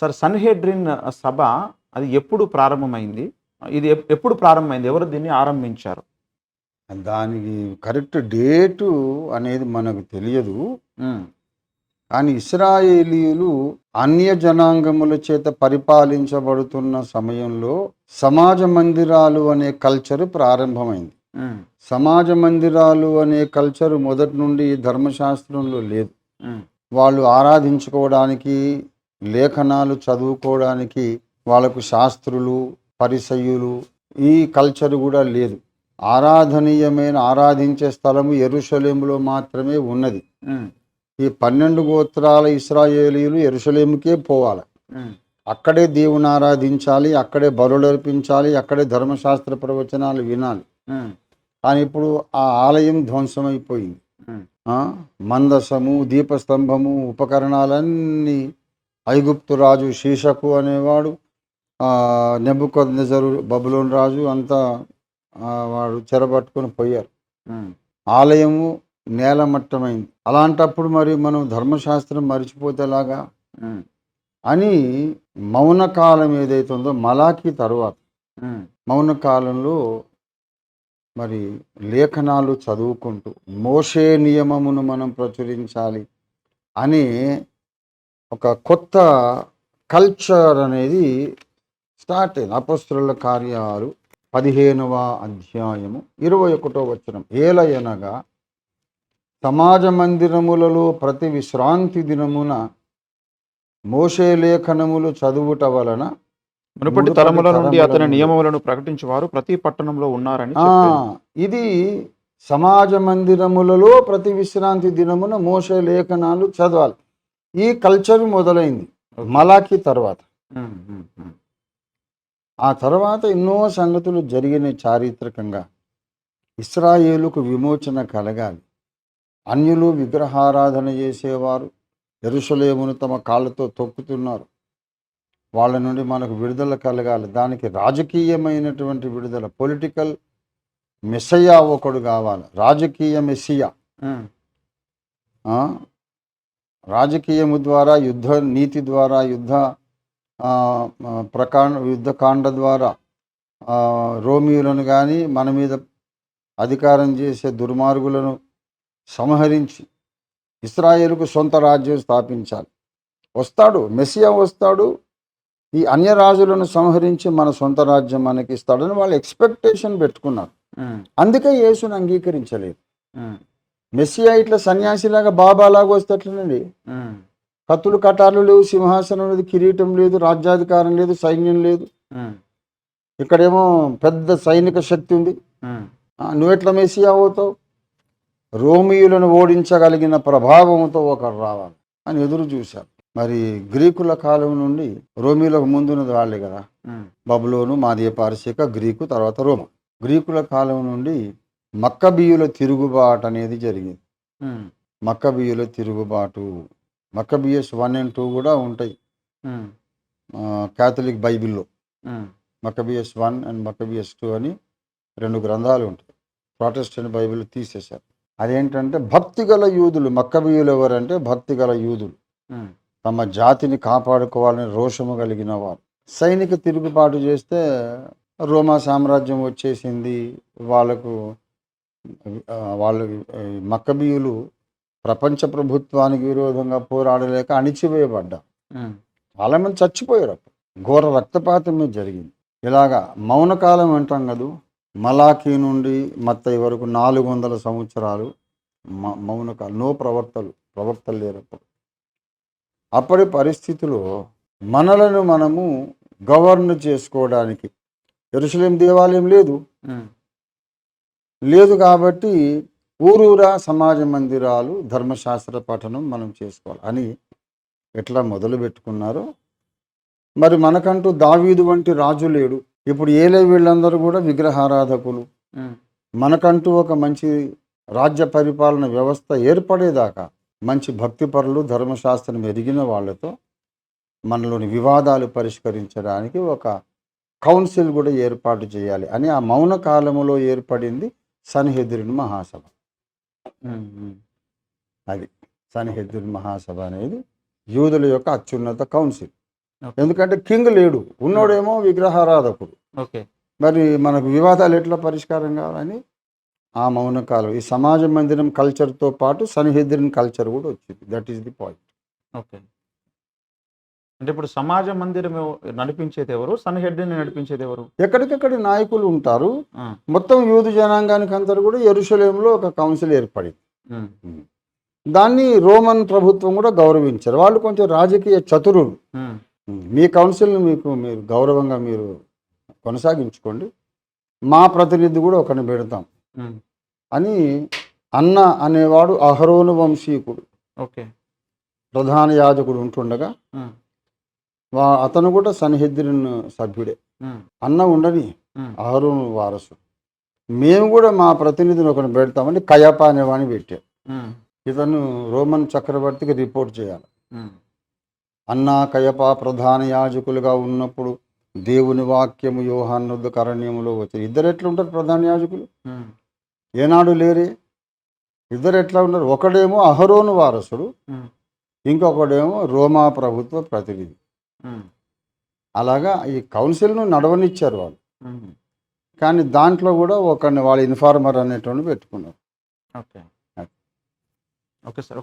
Sir Sanhedrin సభ అది ఎప్పుడు ప్రారంభమైంది? ఇది ఎప్- ఎప్పుడు ప్రారంభమైంది? ఎవరు దీన్ని ఆరంభించారు? దానికి కరెక్ట్ డేటు అనేది మనకు తెలియదు. కానీ ఇస్రాయేలీయులు అన్య జనాంగముల చేత పరిపాలించబడుతున్న సమయంలో సమాజ మందిరాలు అనే కల్చర్ ప్రారంభమైంది. సమాజ మందిరాలు అనే కల్చర్ మొదటి నుండి ధర్మశాస్త్రంలో లేదు. వాళ్ళు ఆరాధించుకోవడానికి లేఖనాలు చదువుకోవడానికి వాళ్ళకు శాస్త్రులు పరిసయ్యులు ఈ కల్చర్ కూడా లేదు. ఆరాధనీయమైన ఆరాధించే స్థలము ఎరుషలేములో మాత్రమే ఉన్నది. ఈ పన్నెండు గోత్రాల ఇస్రాయేలీలు ఎరుషలేముకే పోవాలి. అక్కడే దేవుని ఆరాధించాలి అక్కడే బలులు అర్పించాలి అక్కడే ధర్మశాస్త్ర ప్రవచనాలు వినాలి. కానీ ఇప్పుడు ఆ ఆలయం ధ్వంసమైపోయింది. మందసము దీపస్తంభము ఉపకరణాలన్నీ ఐగుప్తు రాజు శీషకు అనేవాడు నెబ్బుకొందజరు బబులోన్ రాజు అంతా వాడు చెరబట్టుకొని పోయారు. ఆలయము నేలమట్టమైంది అలాంటప్పుడు మరి మనం ధర్మశాస్త్రం మర్చిపోతేలాగా అని మౌనకాలం ఏదైతే ఉందో మలాకి తరువాత మౌనకాలంలో మరి లేఖనాలు చదువుకుంటూ మోషే నియమమును మనం ప్రచురించాలి అని ఒక కొత్త కల్చర్ అనేది స్టార్ట్ అయింది అపస్తుల కార్యాలు పదిహేనవ అధ్యాయము ఇరవై ఒకటో వచనం ఏలయనగా సమాజ మందిరములలో ప్రతి విశ్రాంతి దినమున మోషే లేఖనములు చదువుట వలన మునుపటి తరముల నుండి అతని. నియమములను ప్రకటించేవారు ప్రతి పట్టణంలో ఉన్నారని. ఇది సమాజ మందిరములలో ప్రతి విశ్రాంతి దినమున మోసే లేఖనాలు చదవాలి ఈ కల్చర్ మొదలైంది. మలాకి తర్వాత. ఆ తర్వాత ఎన్నో సంగతులు జరిగిన చారిత్రకంగా. ఇస్రాయేలుకు విమోచన కలగాలి. అన్యులు విగ్రహారాధన చేసేవారు. ఎరుసలేమును తమ కాళ్ళతో తొక్కుతున్నారు. వాళ్ళ నుండి మనకు విడుదల కలగాలి. దానికి రాజకీయమైనటువంటి విడుదల పొలిటికల్ మెస్సయ్యా ఒకడు కావాలి. రాజకీయ మెస్సియా? రాజకీయము ద్వారా యుద్ధ నీతి ద్వారా యుద్ధ ప్రకాండ యుద్ధకాండ ద్వారా రోమియోలను కానీ మన మీద అధికారం చేసే దుర్మార్గులను సంహరించి ఇస్రాయేలుకు సొంత రాజ్యం స్థాపించాలి. వస్తాడు మెస్సియా వస్తాడు ఈ అన్య రాజులను సంహరించి మన సొంత రాజ్యం మనకి ఇస్తాడని వాళ్ళు ఎక్స్పెక్టేషన్ పెట్టుకున్నారు. అందుకే యేసును అంగీకరించలేదు. మెస్సియా ఇట్లా సన్యాసిలాగా బాబాలాగా వస్తే ఎట్లనండి? కత్తులు కటార్లు లేవు సింహాసనం లేదు కిరీటం లేదు రాజ్యాధికారం లేదు సైన్యం లేదు. ఇక్కడేమో పెద్ద సైనిక శక్తి ఉంది. ఉమ్, ఆ, నువ్వెట్లా మెస్సియా అవుతావు రోమియులను ఓడించగలిగిన ప్రభావంతో ఒకరు రావాలి అని ఎదురు చూశారు. మరి గ్రీకుల కాలం నుండి రోమిలకు ముందున్నది వాళ్ళే కదా. బబులోను మాదియ పారసీక గ్రీకు తర్వాత రోమ గ్రీకుల కాలం నుండి మక్కబీయుల తిరుగుబాటు అనేది జరిగింది. ఉమ్, మక్కబీయుల తిరుగుబాటు మక్కబియస్ వన్ అండ్ టూ కూడా ఉంటాయి. క్యాథలిక్ బైబిల్లో. Maccabees one and Maccabees two అని రెండు గ్రంథాలు ఉంటాయి. ప్రొటెస్టెంట్ బైబిల్ తీసేశారు. అదేంటంటే భక్తిగల యూదులు మక్కబీయులు ఎవరంటే భక్తిగల యూదులు. ఉమ్, తమ జాతిని కాపాడుకోవాలని రోషము కలిగిన వారు. సైనిక తిరుగుబాటు చేస్తే రోమా సామ్రాజ్యం వచ్చేసింది. వాళ్ళకు వాళ్ళు మక్కబీయులు ప్రపంచ ప్రభుత్వానికి విరోధంగా పోరాడలేక అణిచివేయబడ్డారు చాలామంది చచ్చిపోయారు అప్పుడు. ఘోర రక్తపాతమే జరిగింది. ఇలాగా మౌనకాలం అంటాం కదూ? మలాఖీ నుండి మత్తయి వరకు నాలుగు వందల సంవత్సరాలు మ మౌనకాలం నో ప్రవర్తలు ప్రవర్తలు లేరు అప్పుడు. అప్పటి పరిస్థితిలో మనలను మనము గవర్న్ చేసుకోవడానికి ఎరుసలేం దేవాలయం లేదు. లేదు కాబట్టి ఊరూరా సమాజ మందిరాలు ధర్మశాస్త్ర పఠనం మనం చేసుకోవాలి అని ఎట్లా మొదలు పెట్టుకున్నారో. మరి మనకంటూ దావీదు వంటి రాజు లేడు. ఇప్పుడు ఏలే వీళ్ళందరూ కూడా విగ్రహారాధకులు. మనకంటూ ఒక మంచి రాజ్య పరిపాలన వ్యవస్థ ఏర్పడేదాకా మంచి భక్తిపరులు ధర్మశాస్త్రం ఎరిగిన వాళ్ళతో మనలోని వివాదాలు పరిష్కరించడానికి ఒక కౌన్సిల్ కూడా ఏర్పాటు చేయాలి అని ఆ మౌన కాలములో ఏర్పడింది సన్హెద్రిన్ మహాసభ. అది సన్హెద్రిన్ మహాసభ అనేది యూదుల యొక్క అత్యున్నత కౌన్సిల్. ఎందుకంటే కింగ్ లేడు ఉన్నోడేమో విగ్రహారాధకుడు. ఓకే. మరి మనకు వివాదాలు ఎట్లా పరిష్కారం కావాలని ఆ మౌన కాలం ఈ సమాజ మందిరం కల్చర్తో పాటు సన్హెద్రిన్ కల్చర్ కూడా వచ్చింది. That is the point okay. అంటే ఇప్పుడు సమాజ మందిరం నడిపించేది ఎవరు? సన్హెడ్ని నడిపించేది ఎవరు? ఎక్కడికెక్కడి నాయకులు ఉంటారు. మొత్తం యూదు జనాంగానికి అందరూ కూడా ఎరుషలేంలో ఒక కౌన్సిల్ ఏర్పడింది. దాన్ని రోమన్ ప్రభుత్వం కూడా గౌరవించారు. వాళ్ళు కొంచెం రాజకీయ చతురులు. మీ కౌన్సిల్ని మీకు మీరు గౌరవంగా మీరు కొనసాగించుకోండి. మా ప్రతినిధి కూడా ఒకరిని పెడతాం. అని అన్న అనేవాడు అహరోను వంశీకుడు. ఓకే. ప్రధాన యాజకుడు ఉంటుండగా వా అతను కూడా సన్హెద్రిన్ సభ్యుడే. అన్న ఉండని అహరోను వారసు. మేము కూడా మా ప్రతినిధిని ఒకరిని పెడతామని కయప అనేవాడిని పెట్టాం ఇతను రోమన్ చక్రవర్తికి రిపోర్ట్ చేయాలి. అన్నా కయప ప్రధాన యాజకులుగా ఉన్నప్పుడు దేవుని వాక్యము యోహాన్నొద్ద కరణ్యములో వచ్చారు ఇద్దరు ఎట్లా ఉంటారు ప్రధాన యాజకులు? ఏనాడు లేరే? ఇద్దరు ఎట్లా ఉన్నారు? ఒకడేమో అహరోను వారసుడు ఇంకొకడేమో రోమా ప్రభుత్వ ప్రతినిధి. అలాగా ఈ కౌన్సిల్ను నడవనిచ్చారు వాళ్ళు. కానీ దాంట్లో కూడా ఒకరిని వాళ్ళ ఇన్ఫార్మర్ అనేటువంటి పెట్టుకున్నారు. ఓకే. Okay sir.